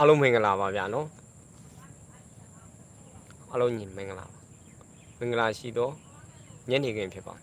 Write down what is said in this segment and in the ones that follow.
အားလုံးမင်္ဂလာပါဗျာနော်အားလုံးညီမင်္ဂလာပါမင်္ဂလာရှိတော့ညနေခင်းဖြစ်ပါ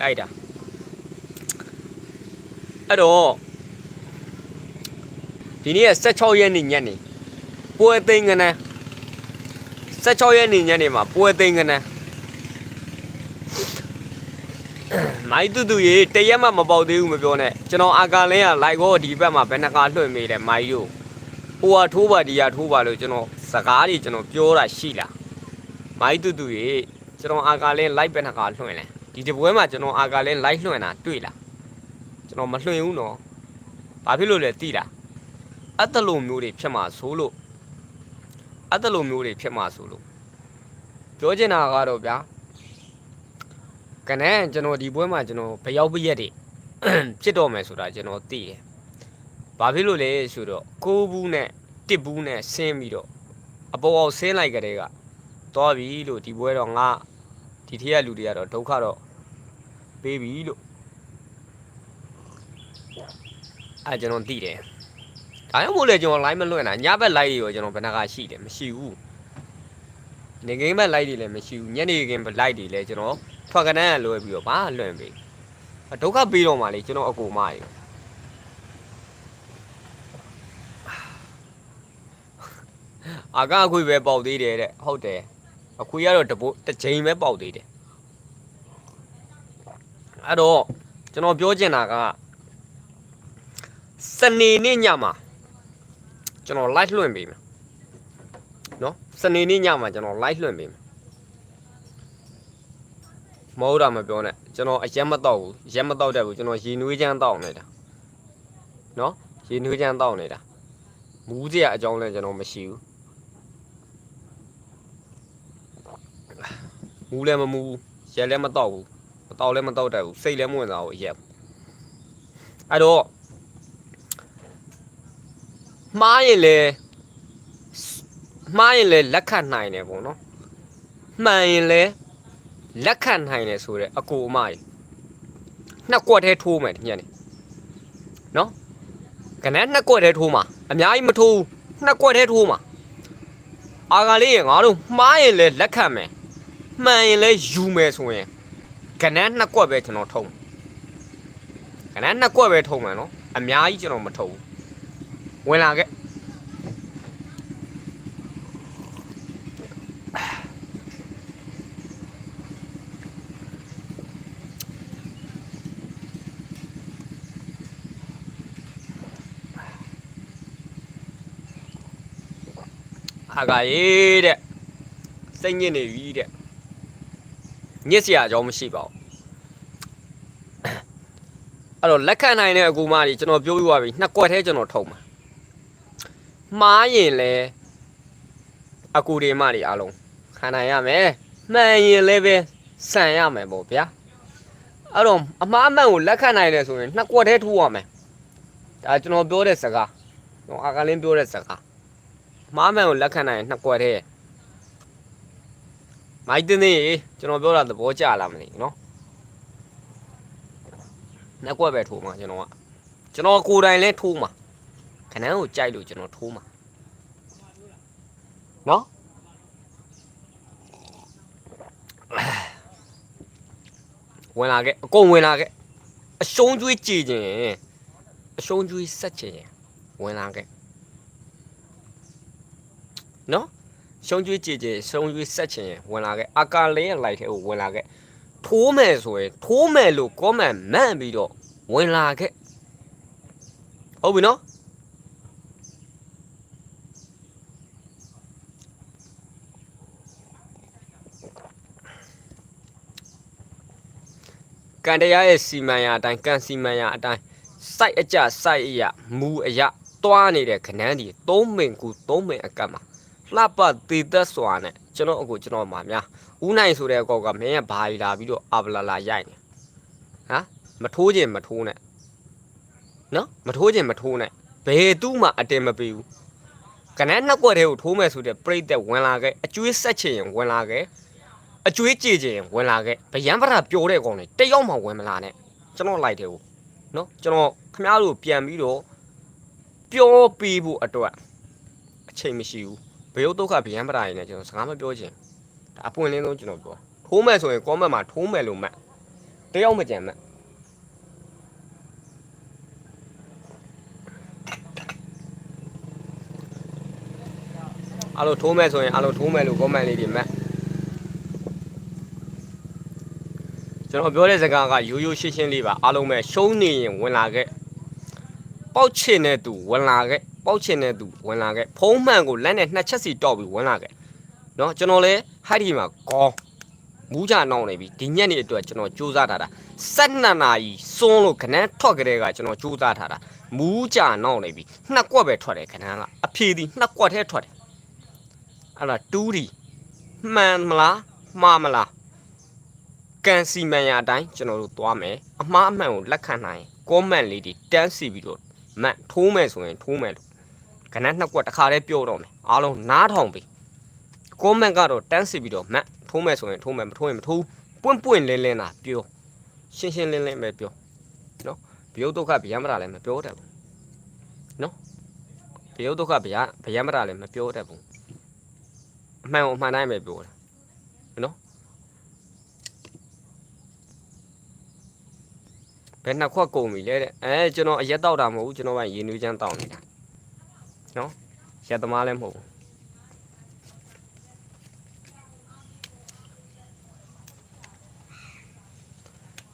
လိုက်တာအဲ့တော့ဒီနေ့က16ရက်နေ့ညနေပွဲသိမ်းကနန်း16ရက်နေ့ညနေမှာပွဲသိမ်းကနန်းမိုင်းတူတူရေတရက်မှမပေါက်သေးဘူးမပြောနဲ့ကျွန်တော်အာကာလင်းကလိုက်ကောဒီဘက်မှာဘယ်နှကာလွှင့်မိတယ်မိုင်းတို့ဟိုဟာထိုးပါဒီဟာထိုးပါလို့ကျွန်တော်စကားတွေကျွန်တော်ပြောတာရှိလားမိုင်းတူတူရေကျွန်တော်အာကာလင်းလိုက်ဘယ်နှကာလွှင့်လဲ ဒီတပွဲမှာကျွန်တော်အာကလည်း live လွှင့်တာတွေ့လားကျွန်တော်မလွှင့်ဘူးနော်ဘာဖြစ်လို့လဲသိလားအဲ့တလိုမျိုးတွေဖြစ်မှာဆိုလို့အဲ့တလိုမျိုးတွေဖြစ်မှာဆိုလို့ပြောချင်တာကတော့ဗျာကနန်းကျွန်တော်ဒီပွဲမှာကျွန်တော်ဘရောက်ပရက်တွေဖြစ်တော့မယ်ဆိုတာကျွန်တော်သိတယ်ဘာဖြစ်လို့လဲဆိုတော့ကိုးဘူးနဲ့တစ်ဘူးနဲ့ဆင်းပြီးတော့အပေါ်အောင်ဆင်းလိုက်ကြတဲ့ကသွားပြီလို့ဒီပွဲတော့ငါဒီထက်လူတွေကတော့ဒုက္ခတော့ ပေးပြီလို့အဲကျွန်တော်သိတယ်ဒါကြောင့်မို့လဲကျွန်တော် line မလွှင့်တာညဘက် line တွေရောကျွန်တော်ဘယ်နှခါရှိတယ်မရှိဘူးနေကင်းဘက် line တွေလည်းမရှိဘူးညနေကင်းဘက် line တွေလည်းကျွန်တော်ထွက်ကနန်းကလွှဲပြီးတော့ဘာလွှင့်ပေးဒုက္ခပေးတော့မှလေကျွန်တော်အကူမရေအာကအခွေပဲပေါက်သေးတယ်တဲ့ဟုတ်တယ်အခွေကတော့တပိုးတစ်ချိန်ပဲပေါက်သေးတယ် အဲ့တော့ကျွန်တော်ပြောချင်တာကစနေနေ့ညမှာကျွန်တော် live လွှင့်ပေးမယ်နော်စနေနေ့ညမှာကျွန်တော် live လွှင့်ပေးမယ်မဟုတ်တာမပြောနဲ့ကျွန်တော်အရက်မတော့ဘူးရက်မတော့တတ်ဘူးကျွန်တော်ရေနွေးချမ်းတောက်နေတာနော်ရေနွေးချမ်းတောက်နေတာမူးစရာအကြောင်းလည်းကျွန်တော်မရှိဘူးမူးလည်းမမူးဘူးရက်လည်းမတော့ဘူး မတောက်လည်းမတောက်တတ်ဘူးစိတ်လည်းမဝင်စားဘူးအရက်အဲ့တော့မှားရင်လည်းမှားရင်လည်းလက်ခံနိုင်တယ်ပေါ့နော်မှန်ရင်လည်းလက်ခံနိုင်တယ်ဆိုတော့အကိုအမကြီးနှစ်ကွက်ထဲထိုးမယ်ဒီညနေနော်ကနန်းနှစ်ကွက်ထဲထိုးမှာအများကြီးမထိုးဘူးနှစ်ကွက်ထဲထိုးမှာအာကလေးရငါတို့မှားရင်လည်းလက်ခံမယ်မှန်ရင်လည်းယူမယ်ဆိုရင် ကနန်းနှစ်ကွက်ပဲကျွန်တော်ထုံးကနန်းနှစ်ကွက်ပဲထုံးမယ်နော်အများကြီးကျွန်တော်မထုံးဘူးဝင်လာခဲ့အာကရေးတဲ့စိတ်ညစ်နေပြီတဲ့ ညစ်စရာအကြောင်းမရှိပါဘူးအဲ့တော့လက်ခံနိုင်တဲ့အကူမကြီးကျွန်တော်ပြောပြသွားပြီနှစ်ကွက်ထဲကျွန်တော်ထုံမှာမှားရင်လဲအကူတွေမတွေအားလုံးခံနိုင်ရမယ်မှန်ရင်လည်းပဲဆန်ရမယ်ပေါ့ဗျာအဲ့တော့အမှားအမှန်ကိုလက်ခံနိုင်တယ်ဆိုရင်နှစ်ကွက်ထဲထိုးရမယ်ဒါကျွန်တော်ပြောတဲ့စကားကျွန်တော်အာကလင်းပြောတဲ့စကားအမှားအမှန်ကိုလက်ခံနိုင်ရင်နှစ်ကွက်ထဲ မိုက်တင်းတင်းရေကျွန်တော်ပြောတာသဘောကျလားမသိနော်နှက်ကွက်ပဲထိုးမှာကျွန်တော်ကကျွန်တော်ကိုယ်တိုင်လဲထိုးမှာခဏန်းကိုကြိုက်လို့ကျွန်တော်ထိုးမှာနော်ဝင်လာခဲ့အကုန်ဝင်လာခဲ့အရှုံးကျွေးကြည်ခြင်းအရှုံးကျွေးဆက်ခြင်းဝင်လာခဲ့နော် ရှုံးကျွေးကြည်ကြည်ရှုံးကျွေးဆက်ချင်ရင်ဝင်လာခဲ့အာကာလင်းရဲ့ light ထဲကိုဝင်လာခဲ့ထိုးမယ်ဆိုရင်ထိုးမယ်လို့ comment မှန်ပြီးတော့ဝင်လာခဲ့ဟုတ်ပြီနော်ကန်တရားရဲ့စီမံရာအတိုင်းကန်စီမံရာအတိုင်းစိုက်အကြစိုက်အရာမူအရာတွားနေတဲ့ခဏန်းဒီ၃မင်ကူ၃မင်အကတ်မှာ လှပတည်သက်စွာနဲ့ကျွန်တော်အခုကျွန်တော်မှာများဦးနိုင်ဆိုတဲ့အကောက်ကမင်းကဘာလာပြီးတော့အဘလာလာရိုက်နေဟမ်မထိုးခြင်းမထိုးနဲ့နော်မထိုးခြင်းမထိုးနဲ့ဘယ်သူမှအတင်မပေးဘူးကနန်းနှစ်ကွက်တည်းကိုထိုးမယ်ဆိုတဲ့ပြိသက်ဝင်လာခဲ့အကျွေးဆက်ချင်ရင်ဝင်လာခဲ့အကျွေးကြည်ချင်ရင်ဝင်လာခဲ့ဗျံပရာပျော်တဲ့ကောင်တွေတယောက်မှဝင်မလာနဲ့ကျွန်တော်လိုက်တယ်ကိုနော်ကျွန်တော်ခမားတို့ပြန်ပြီးတော့ပြောပေးဖို့အတွက်အချိန်မရှိဘူး ဘေယုတ်ဒုက္ခဗျံပရာရည်နဲ့ကျွန်တော်စကားမပြောချင်ဒါအပွင့်လင်းဆုံးကျွန်တော်ပြောထိုးမယ်ဆိုရင်ကောမန့်မှာထိုးမယ်လို့မှတ်တယောက်မကြံမှတ်အားလုံးထိုးမဲ့ဆိုရင်အားလုံးထိုးမဲ့လို့ comment လေးတွေမှတ်ကျွန်တော်ပြောတဲ့စကားကရိုးရိုးရှင်းရှင်းလေးပါအားလုံးပဲရှုံးနေရင်ဝင်လာခဲ့ပေါက်ချင်တဲ့သူဝင်လာခဲ့ ပေါက်ချင်တဲ့သူဝင်လာခဲ့ဖုံးမှန်ကိုလက်နဲ့နှစ်ချက်စီတောက်ပြီးဝင်လာခဲ့เนาะကျွန်တော်လည်းဟိုက်ဒီမှာကောင်းမူးကြနှောင်းနေပြီဒီညက်နေ့အတွက်ကျွန်တော်စူးစမ်းထားတာ12နာရီစွန်းလို့ခဏန်းထွက်ကြတဲ့ကကျွန်တော်စူးစမ်းထားတာမူးကြနှောင်းနေပြီနှစ်ကွက်ပဲထွက်တယ်ခဏန်းကအဖြေဒီနှစ်ကွက်ထဲထွက်တယ် အဲ့ဒါတူးဒီမှန်မလားမှားမလားကန်စီမန်ရအတိုင်းကျွန်တော်တို့သွားမယ်အမှားအမှန်ကိုလက်ခံနိုင်ကောမန့်လေးတွေတန်းစီပြီးတော့မန်ထိုးမယ်ဆိုရင်ထိုးမယ်လို့ ခဏနှစ်ကွက်တစ်ခါတည်းပြောတော့မယ်အားလုံးနားထောင်ပြီကောမန့်ကတော့တန်းစီပြီးတော့မန်ထိုးမယ်ဆိုရင်ထိုးမယ်မထိုးရင်မထိုးပွင့်ပွင့်လင်းလင်းတာပြောရှင်းရှင်းလင်းလင်းပဲပြောနော်ဘယုတ်ဒုက္ခဗျာမတာလည်းမပြောတတ်ဘူးနော်ဘယုတ်ဒုက္ခဗျာဗျာမတာလည်းမပြောတတ်ဘူးအမှန်ကိုအမှန်တိုင်းပဲပြောတယ်နော်ဘယ်နှစ်ခွက်ကုန်ပြီလဲတဲ့အဲကျွန်တော်အရက်တောက်တာမဟုတ်ဘူးကျွန်တော်ကရေနွေးချမ်းတောက်နေတာ နော်ရက်သမားလည်းမဟုတ်ဘူး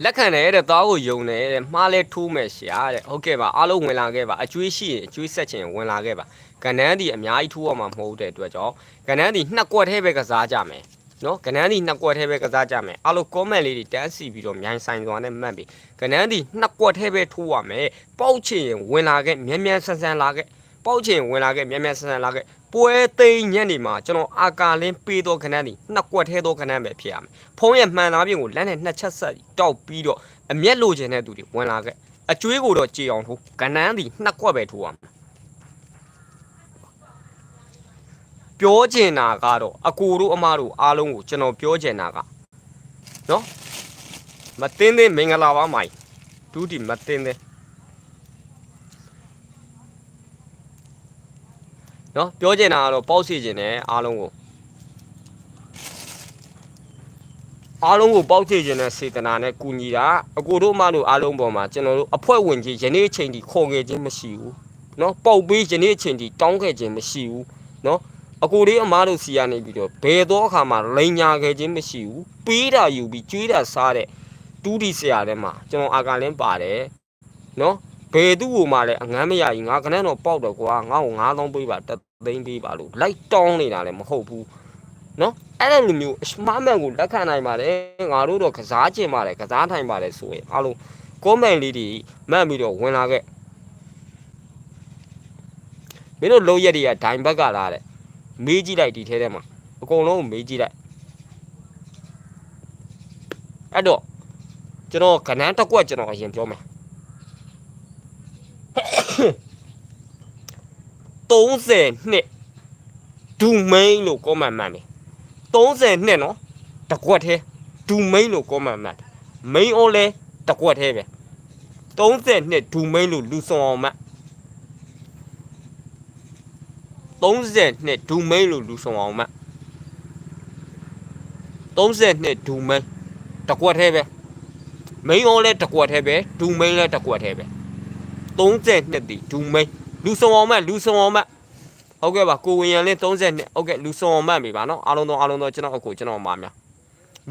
လက်ခံတယ်တဲ့သားကိုယုံတယ်တဲ့မှားလဲထိုးမယ်ရှာတဲ့ဟုတ်ကဲ့ပါအားလုံးဝင်လာခဲ့ပါအကျွေးရှိရင်အကျွေးဆက်ချင်ဝင်လာခဲ့ပါကဏ္ဍန်းဒီအများကြီးထိုးအောင်မှာမဟုတ်တဲ့အတွက်ကြောင့်ကဏ္ဍန်းဒီနှစ်ကွက်ထဲပဲကစားကြမယ်နော်ကဏ္ဍန်းဒီနှစ်ကွက်ထဲပဲကစားကြမယ်အားလုံး comment လေးတွေတန်းစီပြီးတော့မြိုင်ဆိုင်သွားနဲ့မှတ်ပြီးကဏ္ဍန်းဒီနှစ်ကွက်ထဲပဲထိုးရမယ်ပေါက်ချင်ရင်ဝင်လာခဲ့မြန်မြန်ဆန်ဆန်လာခဲ့ ပေါက်ချင်ရင်ဝင်လာခဲ့မြန်မြန်ဆန်ဆန်လာခဲ့ပွဲသိမ်းညက်နေမှာကျွန်တော်အာကာလင်းပေးတော့ကဏ္ဍန်းဒီနှစ်ကွက်ထဲတော့ကဏ္ဍန်းပဲဖြစ်ရမယ်ဖုံးရဲ့မှန်သားပြင်ကိုလက်နဲ့နှစ်ချက်ဆက်တောက်ပြီးတော့အမျက်လိုချင်တဲ့သူတွေဝင်လာခဲ့အကျွေးကိုတော့ကြေအောင်ထိုးကဏ္ဍန်းဒီနှစ်ကွက်ပဲထိုးရမယ်ပြောချင်တာကတော့အကိုတို့အမတို့အားလုံးကိုကျွန်တော်ပြောချင်တာကနော်မတင်းတင်းမင်္ဂလာပါမိုင်ဒူးဒီမတင်းတ နော်ပြောချင်တာကတော့ပေါက်စီချင်တယ်အားလုံးကိုအားလုံးကိုပေါက်စီချင်တဲ့စေတနာနဲ့ကူညီတာအကိုတို့မှလို့အားလုံးပေါ်မှာကျွန်တော်တို့အဖွဲ့ဝင်ကြီးယနေ့အချိန်ထိခေါ်ခဲ့ခြင်းမရှိဘူးနော်ပေါက်ပြီးယနေ့အချိန်ထိတောင်းခဲ့ခြင်းမရှိဘူးနော်အကိုလေးအမားတို့စီကနေပြီးတော့ဘယ်တော့အခါမှလိန်ညာခဲ့ခြင်းမရှိဘူးပေးတာယူပြီးကျွေးတာစားတဲ့တူးဒီဆရာထဲမှာကျွန်တော်အာကလင်းပါတယ်နော်ဘယ်သူ့ကိုမှလည်းအငမ်းမရကြီးငါကနန်းတော့ပေါက်တော့ကွာငါ့ကို9000ပေးပါတက် သိန်းပေးပါလို့လိုက်တောင်းနေတာလည်းမဟုတ်ဘူးနော်အဲ့လိုလိုမျိုးအမှားမှန်ကိုလက်ခံနိုင်ပါတယ်ငါတို့တော့ကစားကျင်ပါတယ်ကစားထိုင်ပါတယ်ဆိုရင်အားလုံး comment လေးတွေမှတ်ပြီးတော့ဝင်လာခဲ့မင်းတို့လုံးရက်တွေကဒိုင်ဘက်ကလာတဲ့မေးကြည့်လိုက်ဒီထဲထဲမှာအကုန်လုံးကိုမေးကြည့်လိုက်အဲ့တော့ကျွန်တော်ကဏ္ဍတစ်ကွက်ကျွန်တော်အရင်ပြောမယ် 30နှစ်ဒူမိန်လို့ comment မှန်တယ်30နှစ်နော်တစ်ကွက်ထဲဒူမိန်လို့ comment မှန်တယ်မိန်အော်လဲတစ်ကွက်ထဲပဲ30နှစ်ဒူမိန်လို့လူဆောင်အောင်မှတ်30နှစ်ဒူမိန်လို့လူဆောင်အောင်မှတ်30နှစ်ဒူမိန်တစ်ကွက်ထဲပဲမိန်အော်လဲတစ်ကွက်ထဲပဲဒူမိန်လဲတစ်ကွက်ထဲပဲ30နှစ်ဒီဒူမိန် လူဆောင်အောင်မှတ်လူဆောင်အောင်မှတ်ဟုတ်ကဲ့ပါကိုဝင်ရန်လင်း30နှစ်ဟုတ်ကဲ့လူဆောင်အောင်မှတ်ပြီပါနော်အားလုံးတော့အားလုံးတော့ကျွန်တော်အခုကျွန်တော်မှာများ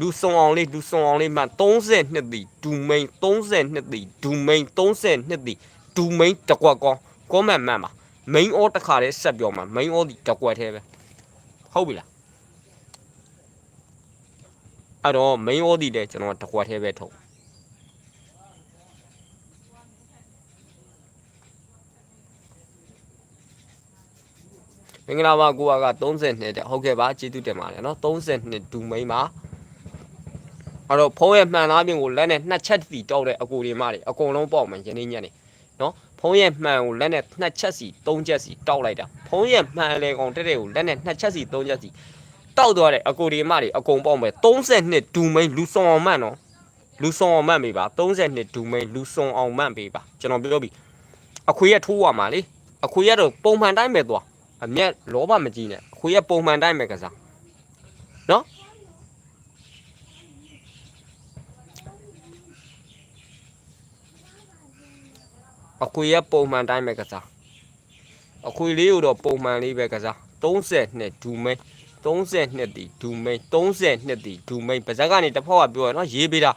လူဆောင်အောင်လေးလူဆောင်အောင်လေးမှ30နှစ်ဒီဒူမိန်30နှစ်ဒီဒူမိန်30နှစ်ဒီဒူမိန်တစ်ကွက်ကောကောမန်မှန်ပါ main all တစ်ခါတည်းဆက်ပြောမှာ main all ဒီတစ်ကွက်သေးပဲဟုတ်ပြီလားအဲ့တော့ main all ဒီလည်းကျွန်တော်တစ်ကွက်သေးပဲထုတ် င်္ဂလာပါကိုကက32တဲ့ဟုတ်ကဲ့ပါကျေးဇူးတင်ပါတယ်နော်32ဒူမိန်ပါအဲ့တော့ဖုန်းရဲ့မှန်သားပြင်ကိုလက်နဲ့နှစ်ချက်စီတောက်တဲ့အကူတွေမတွေအကုန်လုံးပေါ့မယ်ယနေ့ညနေနော်ဖုန်းရဲ့မှန်ကိုလက်နဲ့နှစ်ချက်စီသုံးချက်စီတောက်လိုက်တာဖုန်းရဲ့မှန်လေကောင်တက်တဲ့ကိုလက်နဲ့နှစ်ချက်စီသုံးချက်စီတောက်သွားတဲ့အကူတွေမတွေအကုန်ပေါ့မယ်32ဒူမိန်လူဆောင်အောင်မှန်နော်လူဆောင်အောင်မှန်ပြီပါ32ဒူမိန်လူဆောင်အောင်မှန်ပြီပါကျွန်တော်ပြောပြီအခွေရထိုးရမှာလေအခွေရတော့ပုံမှန်တိုင်းပဲသွား အမျက်လောဘမကြီးနဲ့အခွေရပုံမှန်တိုင်းပဲကစားနော်အခွေရပုံမှန်တိုင်းပဲကစားအခွေလေးကိုတော့ပုံမှန်လေးပဲကစား32ဒူမိန်32တီဒူမိန်32တီဒူမိန်ပါဇက်ကနေတစ်ဖောက်ကပြောရနော်ရေးပေးတာ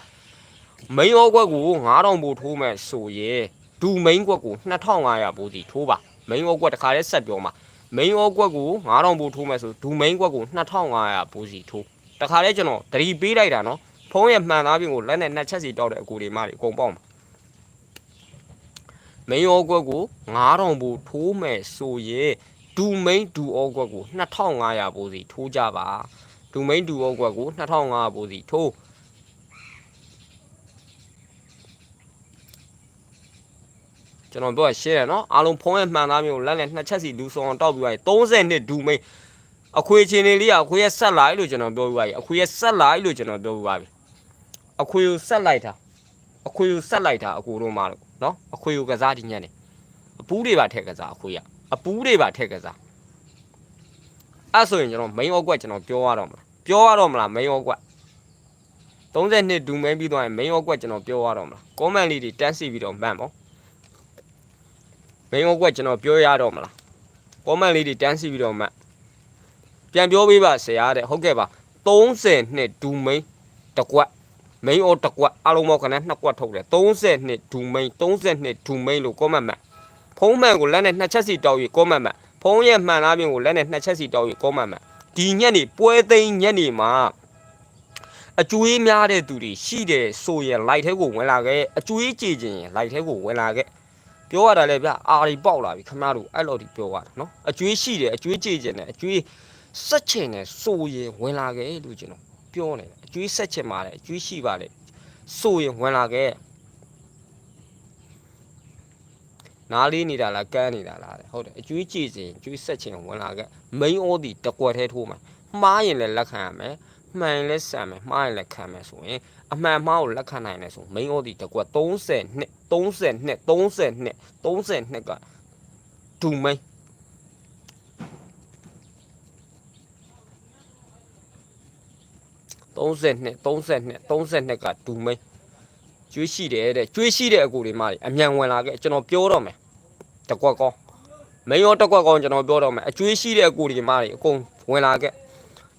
မိန်ဩကွက်ကို9000ဘူထိုးမယ်ဆိုရင်ဒူမိန်ကွက်ကို2500ဘူစီထိုးပါမိန်ဩကွက်တစ်ခါလေးဆက်ပြောမှာ မိန်ဩကွက်ကို9000ဘူးထိုးမယ်ဆိုဒူမိန်ကွက်ကို2500ဘူးစီထိုးတခါလဲကျွန်တော်တတိပေးလိုက်တာနော်ဖုံးရဲ့မှန်သားပြင်ကိုလက်နဲ့နှစ်ချက်စီတောက်တဲ့အကူတွေမတွေအကုန်ပေါက်မှာမိန်ဩကွက်ကို9000ဘူးထိုးမယ်ဆိုရင်ဒူမိန်ဒူဩကွက်ကို2500ဘူးစီထိုးကြပါဒူမိန်ဒူဩကွက်ကို2500ဘူးစီထိုး ကျွန်တော်ပြောရှင်းတယ်နော်အားလုံးဖုံးရဲ့မှန်သားမျိုးလက်နဲ့နှစ်ချက်စီလူဆောင်အောင်တောက်ပြီးသွားရင်30နှစ်ဒူမိန်အခွေချင်းလေးလေးကအခွေရဲ့ဆက်လိုက်လို့ကျွန်တော်ပြောပြပါပြီအခွေရဲ့ဆက်လိုက်လို့ကျွန်တော်ပြောပြပါပြီအခွေကိုဆက်လိုက်တာအခွေကိုဆက်လိုက်တာအကူတို့မှလို့နော်အခွေကိုကစားဒီညက်နေအပူးတွေပါထည့်ကစားအခွေကအပူးတွေပါထည့်ကစားအဲ့ဆိုရင်ကျွန်တော် main ဩကွက်ကျွန်တော်ပြောရတော့မလားပြောရတော့မလား main ဩကွက်30နှစ်ဒူမိန်ပြီးသွားရင် main ဩကွက်ကျွန်တော်ပြောရတော့မလား comment လေးတွေတန်းစီပြီးတော့မှန်ပေါ့ မင်းကွက်ကျွန်တော်ပြောရတော့မလားကောမန့်လေးတွေတန်းစီပြီးတော့မှပြန်ပြောပေးပါဆရာတဲ့ဟုတ်ကဲ့ပါ30နှစ်ဒူမိန်တကွက်မိန်အော်တကွက်အလုံးမောက်ခနဲ့နှစ်ကွက်ထုတ်တယ်30နှစ်ဒူမိန်30နှစ်ဒူမိန်လို့ကောမန့်မှန်ဖုံးမှန်ကိုလက်နဲ့နှစ်ချက်စီတောက်ပြီးကောမန့်မှန်ဖုံးရဲ့မှန်လားပြင်ကိုလက်နဲ့နှစ်ချက်စီတောက်ပြီးကောမန့်မှန်ဒီညက်နေပွဲသိမ်းညက်နေမှာအကျွေးများတဲ့သူတွေရှိတယ်ဆိုရင်လိုက်ထဲကိုဝင်လာခဲ့အကျွေးကြည်ခြင်းရင်လိုက်ထဲကိုဝင်လာခဲ့ ပြောရတာလေဗျအာရီပေါက်လာပြီခမရတို့အဲ့လိုဒီပြောရတာနော်အကျွေးရှိတယ်အကျွေးကြည်ကျင်တယ်အကျွေးဆက်ချင်တယ်ဆိုရင်ဝင်လာခဲ့လို့ကျွန်တော်ပြောနေတယ်အကျွေးဆက်ချင်ပါတယ်အကျွေးရှိပါတယ်ဆိုရင်ဝင်လာခဲ့နားလေးနေတာလားကန်းနေတာလားတဲ့ဟုတ်တယ်အကျွေးကြည်စင်အကျွေးဆက်ချင်ဝင်လာခဲ့မိန်အိုးဒီတကွက်သေးထိုးမှာမှားရင်လည်းလက်ခံရမယ် မှန်ရင်လည်းဆန်မယ်မှားရင်လည်းခံမယ်ဆိုရင်အမှန်မှားကိုလက်ခံနိုင်တယ်ဆိုမိန်အိုဒီတကွက်30နှစ်30နှစ်30နှစ်30နှစ်ကဒူမိန်30နှစ်30နှစ်30နှစ်ကဒူမိန်ကျွေးရှိတယ်တဲ့ကျွေးရှိတဲ့အကူတွေမှအမြန်ဝင်လာခဲ့ကျွန်တော်ပြောတော့မယ်တကွက်ကောင်းမိန်ရောတကွက်ကောင်းကျွန်တော်ပြောတော့မယ်အကျွေးရှိတဲ့အကူတွေမှအကုန်ဝင်လာခဲ့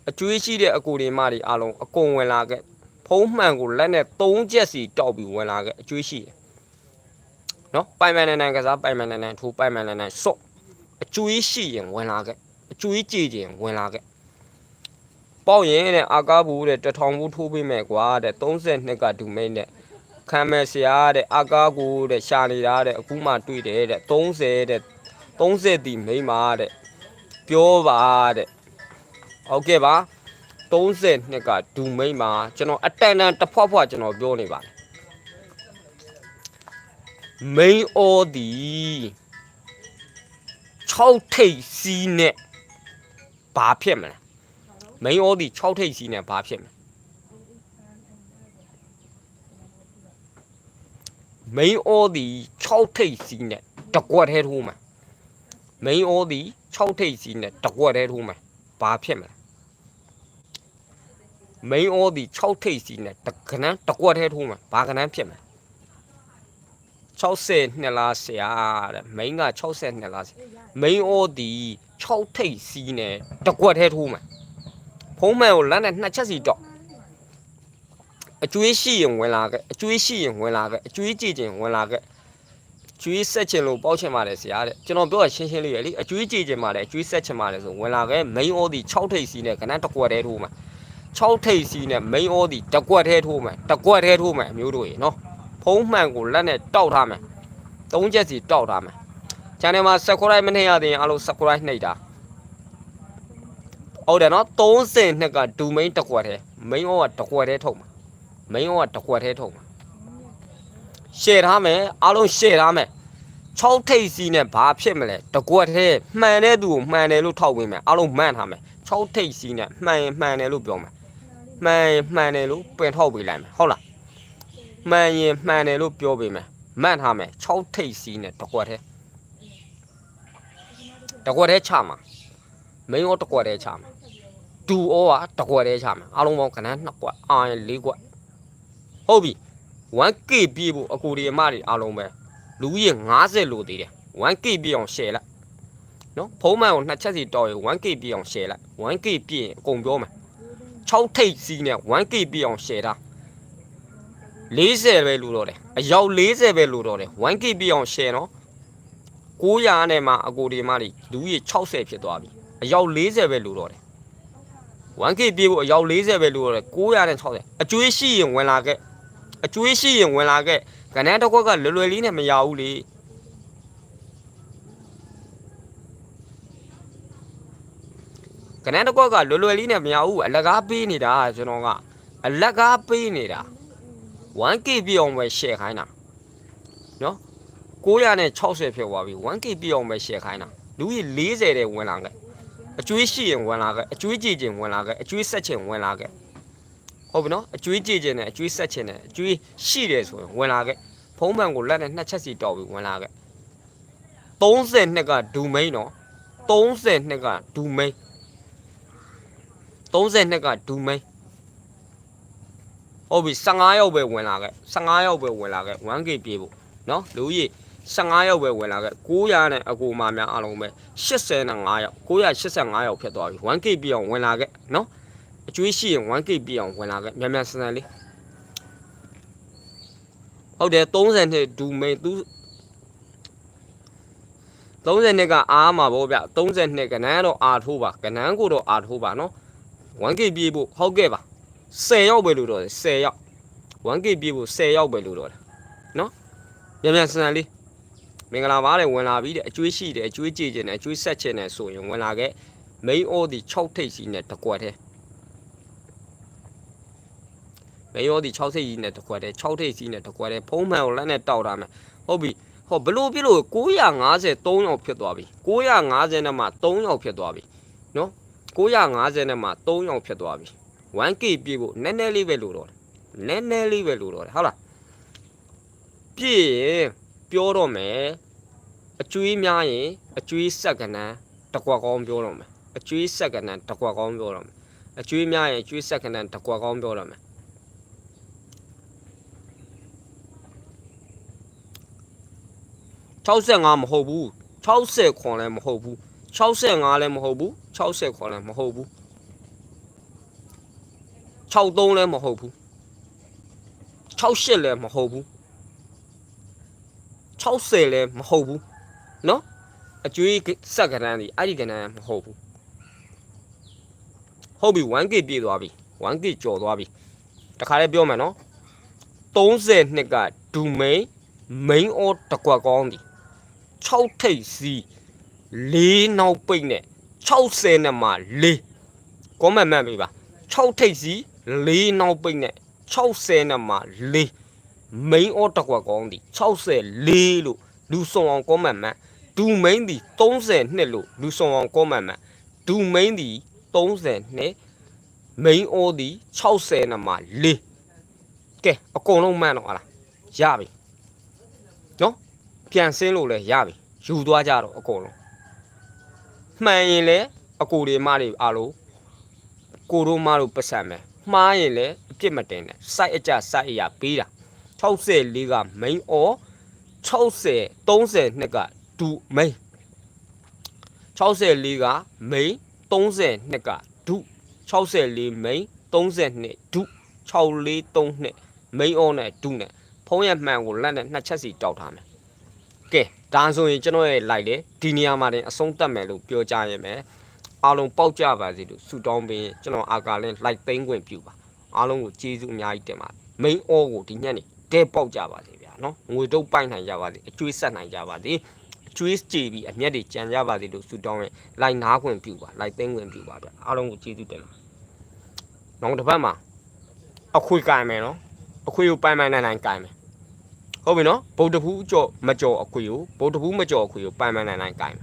အကျွေးရှိတဲ့အကူတွေမှအားလုံးအကုန်ဝင်လာခဲ့ဖုံးမှန်ကိုလက်နဲ့၃ချက်စီတောက်ပြီးဝင်လာခဲ့အကျွေးရှိတယ်နော်ပိုင်မန်နိုင်နိုင်ကစားပိုင်မန်နိုင်နိုင်ထိုးပိုင်မန်နိုင်နိုင်စော့အကျွေးရှိရင်ဝင်လာခဲ့အကျွေးကြည်ရင်ဝင်လာခဲ့ပေါ့ရင်တဲ့အာကားဘူးတဲ့တထောင်ဘူးထိုးပေးမယ်ကွာတဲ့32ကဒူမိန်တဲ့ခံမယ်ဆရာတဲ့အာကားကိုတဲ့ရှာနေတာတဲ့အခုမှတွေ့တယ်တဲ့30တဲ့30တီမိန်မာတဲ့ပြောပါတဲ့ ဟုတ်ကဲ့ပါ30နှစ်ကဒူမိန်မှာကျွန်တော်အတန်တန်တစ်ဖွက်ဖွက်ကျွန်တော်ပြောနေပါတယ်မိန်အော်ဒီ6ထိပ်စီးနဲ့ဘာဖြစ်မလဲမိန်အော်ဒီ6ထိပ်စီးနဲ့ဘာဖြစ်မလဲမိန်အော်ဒီ6ထိပ်စီးနဲ့တကွက်ထဲထိုးမှာမိန်အော်ဒီ6ထိပ်စီးနဲ့တကွက်ထဲထိုးမှာဘာဖြစ်မလဲ မိန်အောဒီ6ထိပ်စီနဲ့တကနန်းတကွက်ထဲထိုးမှာဘာကနန်းဖြစ်မှာ60နှစ်လားဆရာတဲ့မိန်က60နှစ်လားဆရာမိန်အောဒီ6ထိပ်စီနဲ့တကွက်ထဲထိုးမှာဖုံးမှန်ကိုလက်နဲ့နှစ်ချက်စီတော့အကျွေးရှိရင်ဝင်လာခဲ့အကျွေးရှိရင်ဝင်လာခဲ့အကျွေးကြည့်ခြင်းဝင်လာခဲ့ကျွေးဆက်ချင်လို့ပေါက်ချင်ပါတယ်ဆရာတဲ့ကျွန်တော်ပြောတာရှင်းရှင်းလေးရလေအကျွေးကြည့်ခြင်းပါတယ်အကျွေးဆက်ချင်ပါတယ်ဆိုဝင်လာခဲ့မိန်အောဒီ6ထိပ်စီနဲ့ကနန်းတကွက်ထဲထိုးမှာ 6ထိပ်စီးနဲ့ main all ဒီတကွက်သေးထိုးမယ်တကွက်သေးထိုးမယ်အမျိုးတို့ရေနော်ဖုံးမှန်ကိုလက်နဲ့တောက်ထားမယ်သုံးချက်စီတောက်ထားမယ် channel မှာ subscribe မနှိပ်ရသေးရင်အားလုံး subscribe နှိပ်တာဟုတ်တယ်နော်30နှစ်ကဒူမိန်တစ်ကွက်တည်းမိန်ဩကတစ်ကွက်တည်းထုတ်မှာမိန်ဩကတစ်ကွက်တည်းထုတ်မှာရှယ်ထားမယ်အားလုံးရှယ်ထားမယ်6ထိပ်စီးနဲ့ဘာဖြစ်မလဲတစ်ကွက်တည်းမှန်တဲ့သူကိုမှန်တယ်လို့ထောက်ဝင်မယ်အားလုံးမှန်ထားမယ်6ထိပ်စီးနဲ့မှန်ရင်မှန်တယ်လို့ပြောမယ် မှန်ရင်မှန်တယ်လို့ပင်ထောက်ပေးလိုက်မယ်ဟုတ်လားမှန်ရင်မှန်တယ်လို့ပြောပေးမယ်မှန်ထားမယ်6ထိပ်စီးနဲ့တစ်ကွက်တည်းတစ်ကွက်တည်းချမှာမင်းရောတစ်ကွက်တည်းချမှာဒူဩကတစ်ကွက်တည်းချမှာအားလုံးပေါင်းခဏနှစ်ကွက်အာရင်လေးကွက်ဟုတ်ပြီ 1k ပြေးဖို့အကူဒီအမတွေအားလုံးပဲလူကြီး50လို့သေးတယ် 1k ပြေးအောင် share လိုက်နော်ဖုံးမှန်ကိုနှစ်ချက်စီတော်ရင် 1k ပြေးအောင် share လိုက် 1k ပြေးရင်အကုန်ပြောမယ် 6ထိပ်စီးနဲ့ 1k ပြေးအောင် share တာ40ပဲလူတော့တယ်အယောက်40ပဲလူတော့တယ် 1k ပြေးအောင် share နော်900နဲ့မှအကူဒီအမတွေလူကြီး60ဖြစ်သွားပြီအယောက်40ပဲလူတော့တယ် 1k ပြေးဖို့အယောက်40ပဲလူတော့တယ်960အကျွေးရှိရင်ဝင်လာခဲ့အကျွေးရှိရင်ဝင်လာခဲ့ကနန်းတစ်ခွက်ကလွယ်လွယ်လေးနဲ့မရဘူးလေ ကနန်းတစ်ခွက်ကလွယ်လွယ်လေးနဲ့မရဘူးအလကားပေးနေတာကျွန်တော်ကအလကားပေးနေတာ 1k ပြေးအောင်ပဲ share ခိုင်းတာနော်960ဖြစ်သွားပြီ 1k ပြေးအောင်ပဲ share ခိုင်းတာလူကြီး40တဲ့ဝင်လာခဲ့အကျွေးရှိရင်ဝင်လာခဲ့အကျွေးကြည့်ခြင်းဝင်လာခဲ့အကျွေးဆက်ခြင်းဝင်လာခဲ့ဟုတ်ပြီနော်အကျွေးကြည့်ခြင်းနဲ့အကျွေးဆက်ခြင်းနဲ့အကျွေးရှိတယ်ဆိုရင်ဝင်လာခဲ့ဖုံးမှန်ကိုလက်နဲ့နှစ်ချက်စီတောက်ပြီးဝင်လာခဲ့30နှစ်ကဒူမိန်နော်30နှစ်ကဒူမိန် 30နှစ်ကဒူမိန်ဟုတ်ပြီ15ရောက်ပဲဝင်လာခဲ့15ရောက်ပဲဝင်လာခဲ့ 1k ပြေးဖို့နော်လူကြီး15ရောက်ပဲဝင်လာခဲ့900နဲ့အကူမများအားလုံးပဲ85ရောက်985ရောက်ဖြစ်သွားပြီ 1k ပြည့်အောင်ဝင်လာခဲ့နော်အကျွေးရှိရင် 1k ပြည့်အောင်ဝင်လာခဲ့မြန်မြန်ဆန်ဆန်လေးဟုတ်တယ်30နှစ်ဒူမိန်သူ30နှစ်ကအားမှာဗောဗျ30နှစ်ကနန်းတော့အားထိုးပါကနန်းကိုတော့အားထိုးပါနော် 1k ပြည့်ဖို့ဟုတ်ကဲ့ပါ10ရောက်ပဲလို့တော့တယ်10ရောက် 1k ပြည့်ဖို့10ရောက်ပဲလို့တော့တယ်နော်မြန်မြန်ဆန်ဆန်လေးမင်္ဂလာပါတဲ့ဝင်လာပြီးတဲ့အကျွေးရှိတယ်အကျွေးကြည့်ခြင်းနဲ့အကျွေးဆက်ခြင်းနဲ့ဆိုရင်ဝင်လာခဲ့ main all ဒီ6ထိပ်စီနဲ့တကွက်တဲ့ main all ဒီ6ထိပ်စီနဲ့တကွက်တဲ့6ထိပ်စီနဲ့တကွက်တဲ့ဖုံးမှန်ကိုလက်နဲ့တောက်ထားမယ်ဟုတ်ပြီဟောဘလို့ပြလို့953ရောက်ဖြစ်သွားပြီ950နဲ့မှ3ရောက်ဖြစ်သွားပြီနော် 950နဲ့မှ3ရောက်ဖြစ်သွားပြီ 1k ပြည့်ဖို့နည်းနည်းလေးပဲလို့တော့တယ်နည်းနည်းလေးပဲလို့တော့တယ်ဟုတ်လားပြည့်ရင်ပြောတော့မယ်အကျွေးများရင်အကျွေးဆက်ကနန်းတကွက်ကောင်းပြောတော့မယ်အကျွေးဆက်ကနန်းတကွက်ကောင်းပြောတော့မယ်အကျွေးများရင်အကျွေးဆက်ကနန်းတကွက်ကောင်းပြောတော့မယ်65မဟုတ်ဘူး60ခွန်လည်းမဟုတ်ဘူး65လည်းမဟုတ်ဘူး 60ခွန်လည်းမဟုတ်ဘူး63လည်းမဟုတ်ဘူး68လည်းမဟုတ်ဘူး 60လည်းမဟုတ်ဘူးเนาะအကျွေးစက်ကရန်ဒီအဲ့ဒီကရန်မဟုတ်ဘူးဟုတ်ပြီ 1k ပြည့်သွားပြီ 1k ကျော်သွားပြီတခါလေးပြောမယ်နော်30နှစ်ကဒူမိန်မိန်အောတကွက်ကောင်းဒီ6ထိပ်စီ4နောက်ပိတ်နဲ့ 60နဲ့မှ4ကောမန်မှန်ပြီပါ6ထိပ်စီ4နောက်ပိတ်နဲ့60နဲ့မှ4 main or တကွက်ကောင်းဒီ64လို့လူစုံအောင် comment မှန်ဒူ main ဒီ30နှစ်လို့လူစုံအောင် comment မှန်ဒူ main ဒီ30နှစ် main or ဒီ60နဲ့မှ4ကဲအကုန်လုံးမှန်တော့ဟာလားရပြီနော်ပြန်ဆင်းလို့လဲရပြီယူသွားကြတော့အကုန်လုံး မှန်ရင်လဲအကိုတွေမတွေအားလို့ကိုတို့မတို့ပတ်စံမယ်မှားရင်လဲအပြစ်မတင်နဲ့စိုက်အကြစိုက်အရာပေးတာ64က main or 60 30နှစ်ကဒူ main 64က main 32ကဒူ64 main 32ဒူ643နှစ် main on နဲ့ဒူနဲ့ဖုံးရမှန်ကိုလက်နဲ့နှစ်ချက်စီတောက်ထားမယ်ကဲ ဒါဆိုရင်ကျွန်တော်ရဲ့ like လေဒီနေရာမှာတင်အဆုံးသတ်မယ်လို့ပြောကြရရင်ပဲအားလုံးပေါက်ကြပါစေလို့ဆုတောင်းပေးကျွန်တော်အာကာလင်း like သိမ်းခွင့်ပြုပါအားလုံးကိုကျေးဇူးအများကြီးတင်ပါတယ် main all ကိုဒီညနေတဲပေါက်ကြပါစေဗျာနော်ငွေတုပ်ပိုက်နိုင်ကြပါစေအကျွေးဆက်နိုင်ကြပါစေအကျွေးကြေပြီးအမျက်တွေကြံကြပါစေလို့ဆုတောင်းရင် like နားခွင့်ပြုပါ like သိမ်းခွင့်ပြုပါဗျာအားလုံးကိုကျေးဇူးတင်ပါနောက်တစ်ပတ်မှာအခွေကင်မယ်နော်အခွေကိုပိုင်ပိုင်နိုင်နိုင်ကင်မယ် ဟုတ်ပြီနော်ဗုဒ္ဓဘူးကြော့မကြော့အခွေကိုဗုဒ္ဓဘူးမကြော့အခွေကိုပိုင်ပိုင်နိုင်နိုင်ကင်